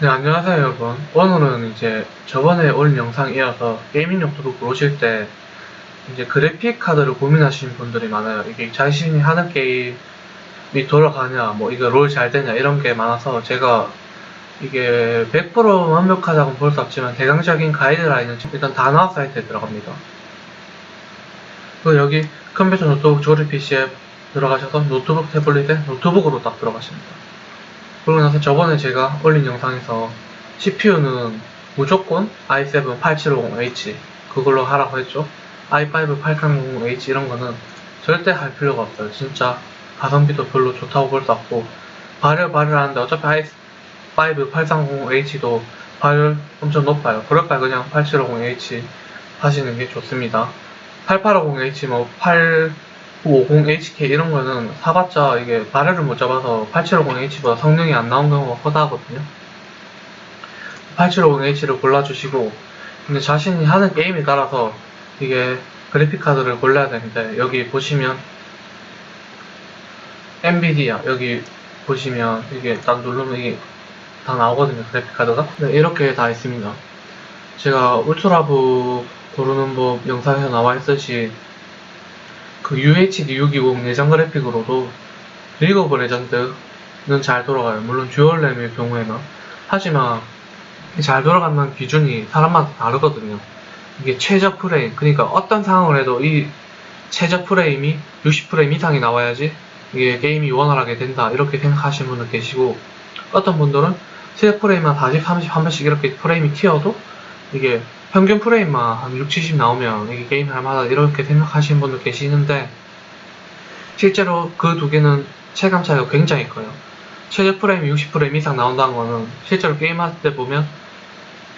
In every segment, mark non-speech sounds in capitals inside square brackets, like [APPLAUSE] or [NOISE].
네, 안녕하세요, 여러분. 오늘은 이제 저번에 올린 영상에 이어서 게이밍 노트북 보실 때 이제 그래픽 카드를 고민하시는 분들이 많아요. 이게 자신이 하는 게임이 돌아가냐, 뭐 이거 롤 잘 되냐 이런 게 많아서 제가 이게 100% 완벽하다고는 볼 수 없지만 대강적인 가이드라인은 일단 다나와 사이트에 들어갑니다. 그리고 여기 컴퓨터 노트북 조립 PC에 들어가셔서 노트북 태블릿에 노트북으로 딱 들어가십니다. 그러고 나서 저번에 제가 올린 영상에서 CPU는 무조건 i7 8750H 그걸로 하라고 했죠. i5 8300H 이런 거는 절대 할 필요가 없어요. 진짜 가성비도 별로 좋다고 볼 수 없고 발열 발열 하는데 어차피 i5 8300H도 발열 엄청 높아요. 그럴 바에 그냥 8750H 하시는 게 좋습니다. 8850H 뭐 8950HK 이런 거는 사봤자 이게 발열을 못 잡아서 8750H보다 성능이 안 나온 경우가 허다하거든요. 8750H를 골라주시고 근데 자신이 하는 게임에 따라서 이게 그래픽 카드를 골라야 되는데 여기 보시면 엔비디아 여기 보시면 이게 딱 누르면 이게 다 나오거든요 그래픽 카드가 네, 이렇게 다 있습니다 제가 울트라북 고르는 법 영상에서 나와 있듯이 그 UHD 620 내장 그래픽으로도 리그 오브 레전드는 잘 돌아가요. 물론 듀얼 램의 경우에는. 하지만 잘 돌아가는 기준이 사람마다 다르거든요. 이게 최저 프레임 그러니까 어떤 상황을 해도 이 최저 프레임이 60프레임 이상이 나와야지 이게 게임이 원활하게 된다 이렇게 생각하시는 분들 계시고 어떤 분들은 최저 프레임만 40, 30, 한 번씩 이렇게 프레임이 튀어도 이게 평균 프레임만 한 6, 70 나오면 이게 게임 할만하다 이렇게 생각하시는 분들 계시는데 실제로 그 두 개는 체감 차이가 굉장히 커요 최저 프레임이 60프레임 이상 나온다는 거는 실제로 게임할 때 보면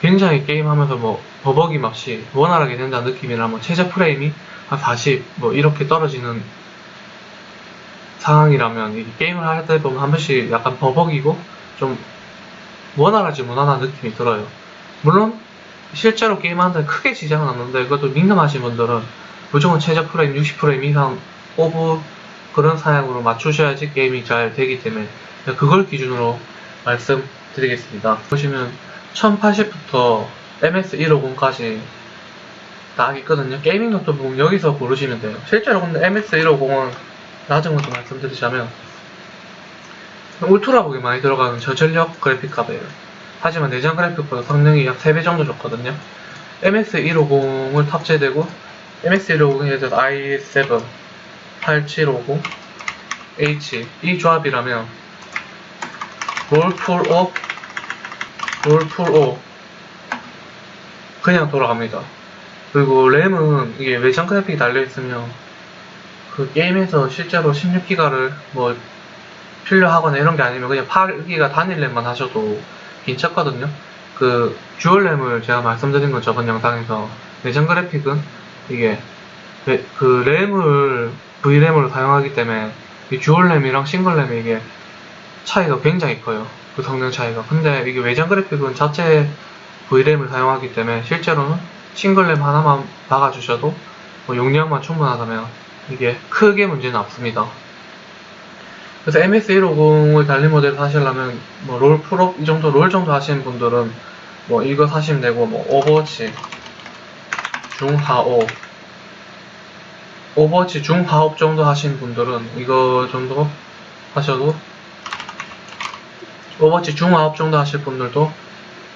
굉장히 게임하면서 뭐 버벅임 없이 원활하게 된다는 느낌이라면 최저 프레임이 한 40 뭐 이렇게 떨어지는 상황이라면 이 게임을 할 때 보면 한 번씩 약간 버벅이고 좀 원활하지 못하는 느낌이 들어요. 물론 실제로 게임하는데 크게 지장은 없는데 그것도 민감하신 분들은 무조건 최저 프레임 60프레임 이상 오브 그런 사양으로 맞추셔야지 게임이 잘 되기 때문에 그걸 기준으로 말씀드리겠습니다. 보시면 1080부터 MS150까지 딱 있거든요. 게이밍 노트북 여기서 고르시면 돼요. 실제로 근데 MS150은 나중에 또 말씀드리자면 울트라북이 많이 들어가는 저전력 그래픽 카드예요. 하지만 내장 그래픽보다 성능이 약 3배 정도 좋거든요. MS150을 탑재되고 MS150에서 i7 8750H 이 조합이라면 롤풀업 롤풀업 그냥 돌아갑니다. 그리고 램은 이게 외장 그래픽이 달려있으면 그 게임에서 실제로 16기가를 뭐 필요하거나 이런 게 아니면 그냥 8기가 단일 램만 하셔도 괜찮거든요. 그 듀얼 램을 제가 말씀드린 건 저번 영상에서 내장 그래픽은 이게 왜- 그 램을 V램으로 사용하기 때문에 이 듀얼 램이랑 싱글 램이 이게 차이가 굉장히 커요. 그 성능 차이가. 근데 이게 외장 그래픽은 자체 V램을 사용하기 때문에 실제로는 싱글램 하나만 박아주셔도 뭐 용량만 충분하다면 이게 크게 문제는 없습니다. 그래서 MS150을 달린 모델 사시려면 뭐 롤 프로 이 정도 롤 정도 하시는 분들은 뭐 이거 사시면 되고 뭐 오버워치 중하업 오버워치 중하업 정도 하시는 분들은 이거 정도 하셔도 오버워치 중하업 정도 하실 분들도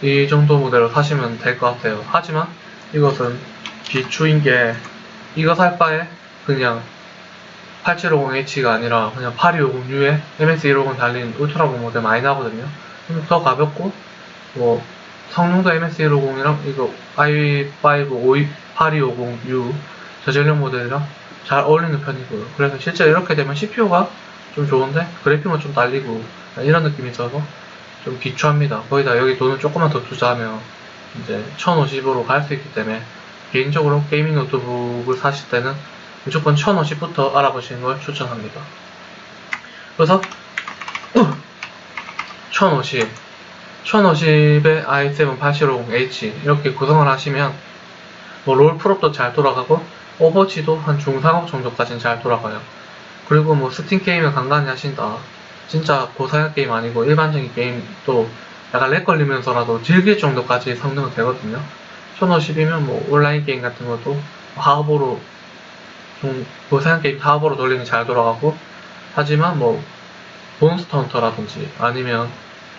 이 정도 모델로 사시면 될 것 같아요. 하지만 이것은 비추인 게 이거 살 바에 그냥 8750H가 아니라 그냥 8250U에 MS150 달린 울트라북 모델 많이 나거든요. 좀 더 가볍고 뭐 성능도 MS150이랑 이거 i5 8250U 저전력 모델이랑 잘 어울리는 편이고요. 그래서 실제 이렇게 되면 CPU가 좀 좋은데 그래픽은 좀 딸리고 이런 느낌이 있어서 좀 비추합니다. 거기다 여기 돈을 조금만 더 투자하면 이제 1050으로 갈 수 있기 때문에 개인적으로 게이밍 노트북을 사실 때는 무조건 1050부터 알아보시는 걸 추천합니다. 그래서 1050, 1050에 i7 8750H 이렇게 구성을 하시면 뭐 롤 프롭도 잘 돌아가고 오버워치도 한 중상업 정도까지는 잘 돌아가요. 그리고 뭐 스팀 게임을 간간히 하신다. 진짜 고사양 게임 아니고 일반적인 게임도 약간 렉 걸리면서라도 즐길 정도까지 성능은 되거든요. 1050이면 뭐 온라인 게임 같은 것도 하업으로 좀 고사양 게임 하업으로 돌리면 잘 돌아가고 하지만 뭐 몬스터 헌터라든지 아니면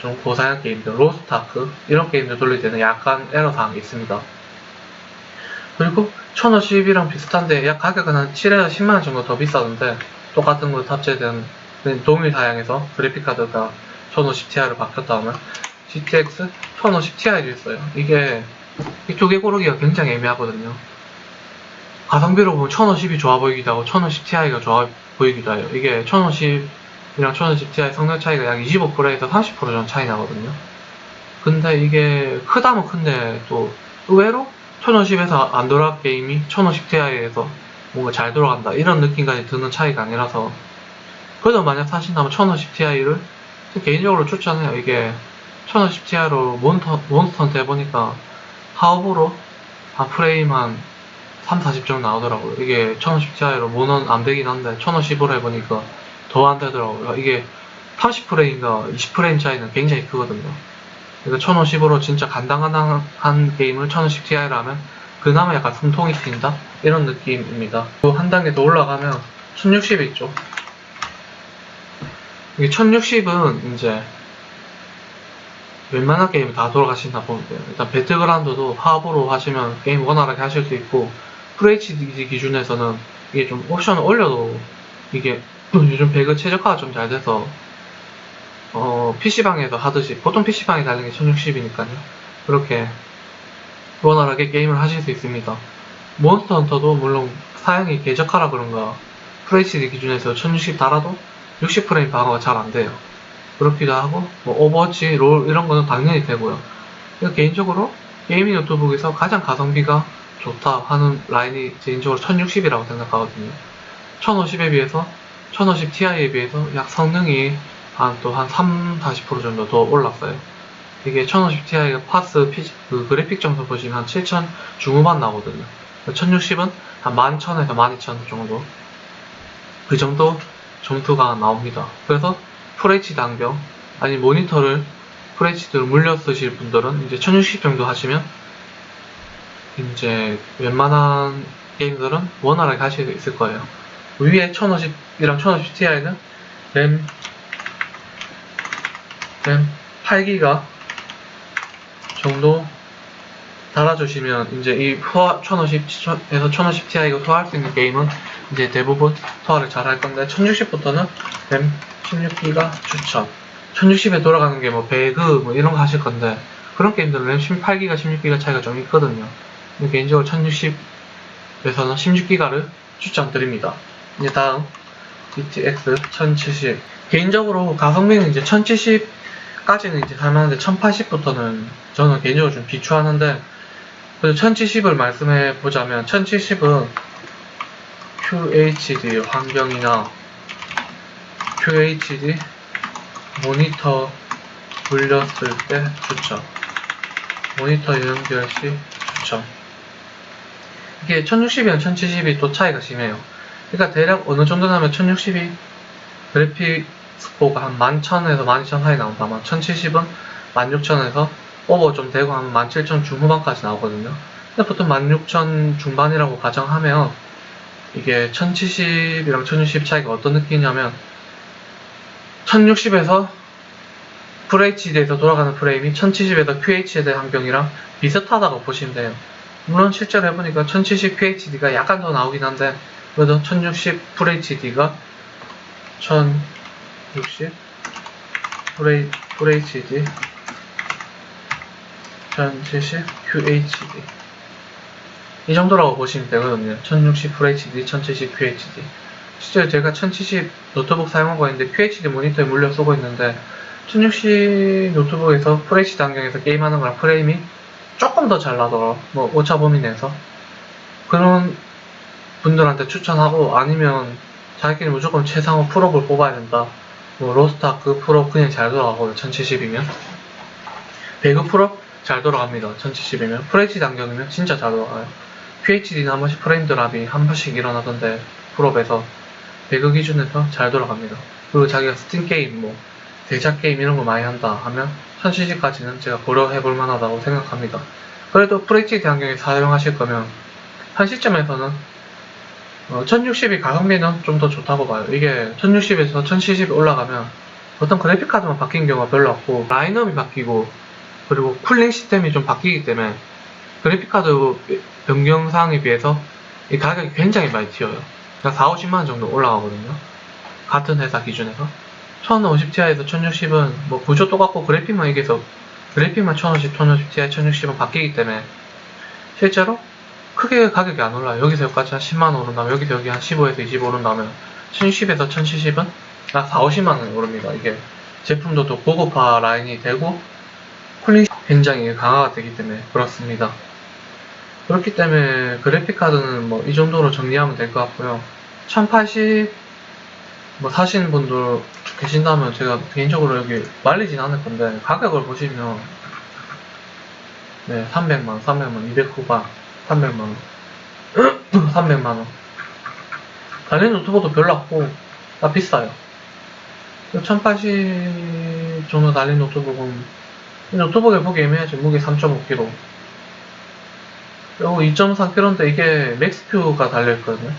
좀 고사양 게임들 로스트아크 이런 게임들 돌릴 때는 약간 에러사항이 있습니다. 그리고 1050이랑 비슷한데 약 가격은 한 7에서 10만원 정도 더 비싸던데 똑같은 거 탑재된 동일 사양에서 그래픽카드가 1050ti로 바뀌었다면 GTX 1050ti도 있어요. 이게 이두개 고르기가 굉장히 애매하거든요. 가성비로 보면 1050이 좋아 보이기도 하고 1050ti가 좋아 보이기도 해요. 이게 1050이랑 1050ti 성능 차이가 약 25%에서 30% 정도 차이 나거든요. 근데 이게 크다면 큰데 또 의외로 1050에서 안 돌아간 게임이 1050ti에서 뭔가 잘 돌아간다 이런 느낌까지 드는 차이가 아니라서 그래도 만약 사신다면 1050ti를 개인적으로 추천해요. 이게 1050ti로 몬스터, 몬스터한테 해보니까 하업으로 한 프레임 한 3, 40 정도 나오더라고요. 이게 1050ti로 모는 안 되긴 한데 1050으로 해보니까 더 안 되더라고요. 이게 30프레임과 20프레임 차이는 굉장히 크거든요. 그러니까 1050으로 진짜 간당간당한 게임을 1050ti로 하면 그나마 약간 숨통이 트인다? 이런 느낌입니다. 또 한 단계 더 올라가면 1060이 있죠. 이게 1060은 이제 웬만한 게임 다 돌아가신다 보면 돼요. 일단 배틀그라운드도 하업으로 하시면 게임 원활하게 하실 수 있고 FHD 기준에서는 이게 좀 옵션을 올려도 이게 [CLEARS THROAT] 요즘 배그 최적화가 좀 잘 돼서 어, PC방에서 하듯이 보통 PC방에 달린 게 1060이니까요. 그렇게 원활하게 게임을 하실 수 있습니다. 몬스터 헌터도 물론 사양이 개적하라 그런가 FHD 기준에서 1060 달아도 60프레임 방어가 잘 안 돼요. 그렇기도 하고 뭐 오버워치, 롤 이런 거는 당연히 되고요. 개인적으로 게이밍 노트북에서 가장 가성비가 좋다 하는 라인이 개인적으로 1060이라고 생각하거든요. 1050에 비해서 1050ti에 비해서 약 성능이 한 또 한 3, 40% 정도 더 올랐어요. 이게 1050ti가 파스 피, 그 그래픽 점수 보시면 한 7000 중후반 나오거든요. 1060은 한 11,000에서 12,000 정도. 그 정도 점수가 나옵니다. 그래서 FHD 안경, 아니 모니터를 FHD로 물려 쓰실 분들은 이제 1060 정도 하시면 이제 웬만한 게임들은 원활하게 하실 수 있을 거예요. 위에 1050이랑 1050ti는 램, 램 8기가 정도 달아주시면 이제 이 1050에서 1050ti가 소화할 수 있는 게임은 이제 대부분 소화를 잘 할 건데 1060부터는 램 16기가 추천 1060에 돌아가는 게 뭐 배그 뭐 이런 거 하실 건데 그런 게임들은 램 18기가 16기가 차이가 좀 있거든요 개인적으로 1060에서는 16기가를 추천드립니다. 이제 다음 GTX 1070 개인적으로 가성비는 이제 1070까지는 이제 살만한데 1080부터는 저는 개인적으로 좀 비추하는데 그래서 1070을 말씀해 보자면 1070은 QHD 환경이나 QHD 모니터 돌렸을 때 추천. 모니터 연결 시 추천 이게 1060이랑 1070이 또 차이가 심해요. 그러니까 대략 어느 정도 나면 1060이? 그래픽 스코어가 한 11,000에서 12,000 사이 나온다면 1070은 16,000에서 오버 좀 되고 한 17,000 중후반까지 나오거든요. 근데 보통 16,000 중반이라고 가정하면 이게 1070이랑 1060 차이가 어떤 느낌이냐면 1060에서 FHD에서 돌아가는 프레임이 1070에서 QHD 환경이랑 비슷하다고 보시면 돼요. 물론 실제로 해보니까 1070 QHD가 약간 더 나오긴 한데 그래도 1060 FHD가 1060 FHD 1070 QHD 이 정도라고 보시면 되거든요. 1060 FHD, 1070 QHD. 실제로 제가 1070 노트북 사용하고 있는데 QHD 모니터에 물려 쓰고 있는데 1060 노트북에서 FHD 환경에서 게임하는 거랑 프레임이 조금 더 잘 나더라. 뭐 오차 범위 내에서 그런 분들한테 추천하고 아니면 자기끼리 무조건 최상호 프로를 뽑아야 된다. 뭐 로스트아크 프로 그냥 잘 돌아가거든요. 1070이면 배그 프로 잘 돌아갑니다. 1070이면 FHD 환경이면 진짜 잘 돌아가요. QHD는 한 번씩 프레임 드랍이 한 번씩 일어나던데 프로에서 배그 기준에서 잘 돌아갑니다. 그리고 자기가 스팀 게임, 뭐 대작 게임 이런 거 많이 한다 하면 1070까지는 제가 고려해볼 만하다고 생각합니다. 그래도 FHD 환경에 사용하실 거면 한 시점에서는 1060이 가성비는 좀 더 좋다고 봐요. 이게 1060에서 1070이 올라가면 어떤 그래픽카드만 바뀐 경우가 별로 없고 라인업이 바뀌고 그리고 쿨링 시스템이 좀 바뀌기 때문에 그래픽카드 변경 사항에 비해서 이 가격이 굉장히 많이 튀어요. 그러니까 4, 50만원 정도 올라가거든요. 같은 회사 기준에서. 1050ti에서 1060은 뭐 구조 똑같고 그래픽만 얘기해서 그래픽만 1050, 1050ti, 1060은 바뀌기 때문에 실제로 크게 가격이 안 올라요. 여기서 여기까지 한 10만원 오른다면 여기서 여기 한 15에서 20 오른다면 1060에서 1070은 약 4, 50만원이 오릅니다. 이게 제품도 더 고급화 라인이 되고 쿨링 굉장히 강화가 되기 때문에 그렇습니다. 그렇기 때문에 그래픽 카드는 뭐 이 정도로 정리하면 될 것 같고요. 1080 뭐 사시는 분들 계신다면 제가 개인적으로 여기 말리진 않을 건데 가격을 보시면 네 300만, 300만, 200 후반, 300만 원, [CLEARS THROAT] 300만 원. 달린 노트북도 별로 없고 다 비싸요. 1080 정도 달린 노트북은 노트북에 보기 애매하죠. 무게 3.5kg. 그리고 2.3kg인데 이게 맥스큐가 달려있거든요.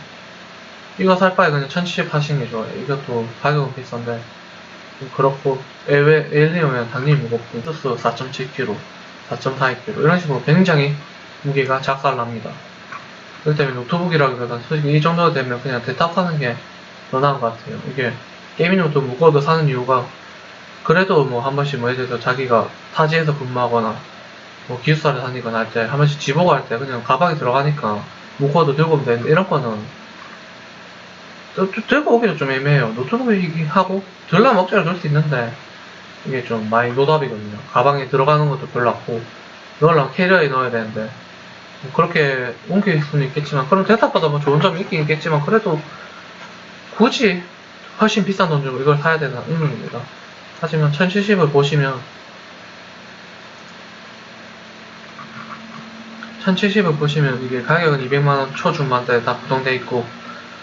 이거 살 바에 그냥 1070 하시는 게 좋아요. 이것도 가격은 비싼데 좀 그렇고 애외 엘리오면 당연히 무겁고 수스 4.7kg, 4.42kg 이런 식으로 굉장히 무게가 작살납니다. 그렇기 때문에 노트북이라기보다 솔직히 이 정도 되면 그냥 대탑 사는 게 더 나은 것 같아요. 이게 게이밍 노트북 무거워도 사는 이유가 그래도 뭐 한 번씩 뭐 예를 들어서 자기가 타지에서 근무하거나 뭐 기숙사를 다니거나 할 때 한 번씩 지보고 할 때 그냥 가방에 들어가니까 무거워도 들고 오면 되는데 이런 거는 들고 오기도 좀 애매해요. 노트북이긴 하고 들려면 억지로 들수 있는데 이게 좀 많이 노답이거든요. 가방에 들어가는 것도 별로 없고 넣으려면 캐리어에 넣어야 되는데 뭐 그렇게 옮길 수는 있겠지만 그럼 대탑보다 뭐 좋은 점이 있긴 있겠지만 그래도 굳이 훨씬 비싼 돈 주고 이걸 사야 되나 의문입니다. 하지만 1070을 보시면 1070을 보시면 이게 가격은 200만원 초중반대에 다 구동되어 있고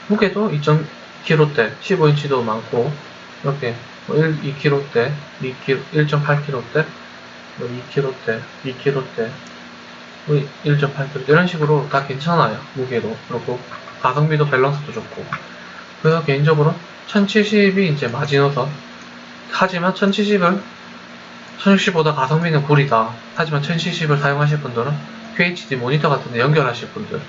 무게도 2.kg대 15인치도 많고 이렇게 뭐 1, 2kg대 2kg, 1.8kg대 뭐 2kg대 2kg대 1.8kg 이런 식으로 다 괜찮아요 무게도. 그렇고 가성비도 밸런스도 좋고. 그래서 개인적으로 1070이 이제 마지노선. 하지만 1070을 1060보다 가성비는 구리다. 하지만 1070을 사용하실 분들은 QHD 모니터 같은 데 연결하실 분들.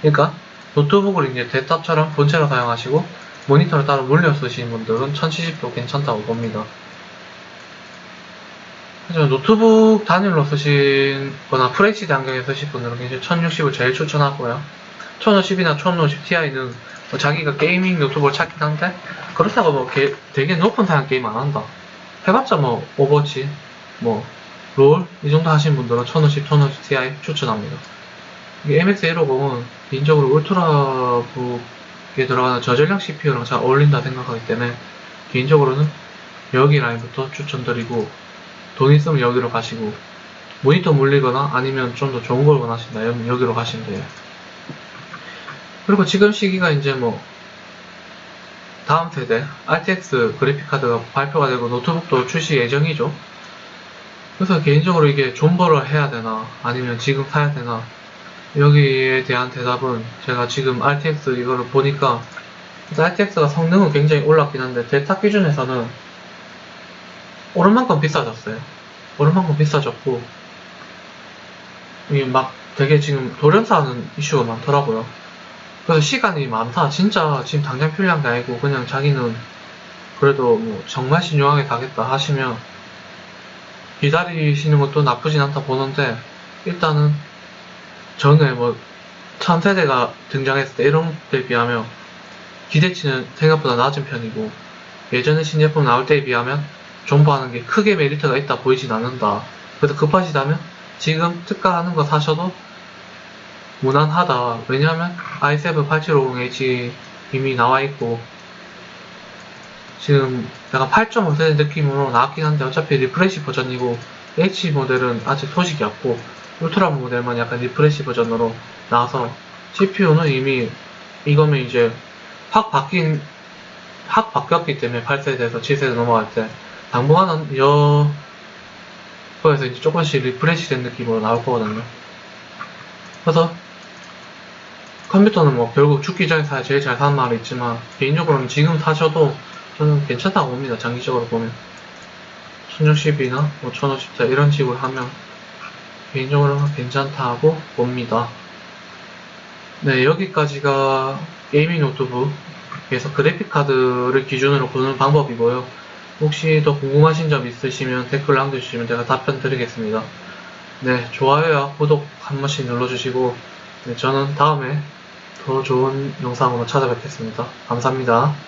그러니까 노트북을 이제 대탑처럼 본체로 사용하시고 모니터를 따로 물려 쓰시는 분들은 1070도 괜찮다고 봅니다. 하지만 노트북 단일로 쓰시거나 FHD 환경에 쓰실 분들은 굉장히 1060을 제일 추천하고요. 1050이나 1050ti는 뭐 자기가 게이밍 노트북을 찾긴 한데 그렇다고 뭐 게- 되게 높은 사양 게임 안 한다. 해봤자 뭐 오버워치, 뭐 롤 이 정도 하시는 분들은 1050, 1050ti 추천합니다. 이게 MX150은 개인적으로 울트라북에 들어가는 저전력 CPU랑 잘 어울린다 생각하기 때문에 개인적으로는 여기 라인부터 추천드리고 돈 있으면 여기로 가시고 모니터 물리거나 아니면 좀 더 좋은 걸 원하신다 면 여기로 가시면 돼요. 그리고 지금 시기가 이제 뭐 다음 세대 RTX 그래픽카드가 발표가 되고 노트북도 출시 예정이죠. 그래서 개인적으로 이게 존버를 해야 되나 아니면 지금 사야 되나 여기에 대한 대답은 제가 지금 RTX 이거를 보니까 RTX가 성능은 굉장히 올랐긴 한데 대타 기준에서는 오른 만큼 비싸졌어요. 오른 만큼 비싸졌고 이게 막 되게 지금 돌연사하는 이슈가 많더라고요. 그래서 시간이 많다. 진짜 지금 당장 필요한 게 아니고 그냥 자기는 그래도 뭐 정말 신중하게 가겠다 하시면 기다리시는 것도 나쁘진 않다 보는데 일단은 전에 뭐 천세대가 등장했을 때 이런 때 비하면 기대치는 생각보다 낮은 편이고 예전에 신제품 나올 때에 비하면 존버하는 게 크게 메리트가 있다 보이진 않는다. 그래서 급하시다면 지금 특가하는 거 사셔도 무난하다. 왜냐하면 i7 8750H 이미 나와 있고 지금 약간 8.5세대 느낌으로 나왔긴 한데 어차피 리프레시 버전이고 H 모델은 아직 소식이 없고 울트라 모델만 약간 리프레시 버전으로 나와서 CPU는 이미 이거면 이제 확 바뀐 확 바뀌었기 때문에 8세대에서 7세대 넘어갈 때 당분간은 여 디스플레이에서 이제 조금씩 리프레시 된 느낌으로 나올 거거든요. 그래서 컴퓨터는 뭐 결국 죽기 전에 사야 제일 잘 사는 말이 있지만 개인적으로는 지금 사셔도 저는 괜찮다고 봅니다. 장기적으로 보면 1610이나 뭐 1050자 이런 식으로 하면 개인적으로는 괜찮다고 봅니다. 네 여기까지가 게이밍 노트북에서 그래픽 카드를 기준으로 고르는 방법이고요. 혹시 더 궁금하신 점 있으시면 댓글 남겨주시면 제가 답변 드리겠습니다. 네, 좋아요와 구독 한 번씩 눌러주시고, 네, 저는 다음에 더 좋은 영상으로 찾아뵙겠습니다. 감사합니다.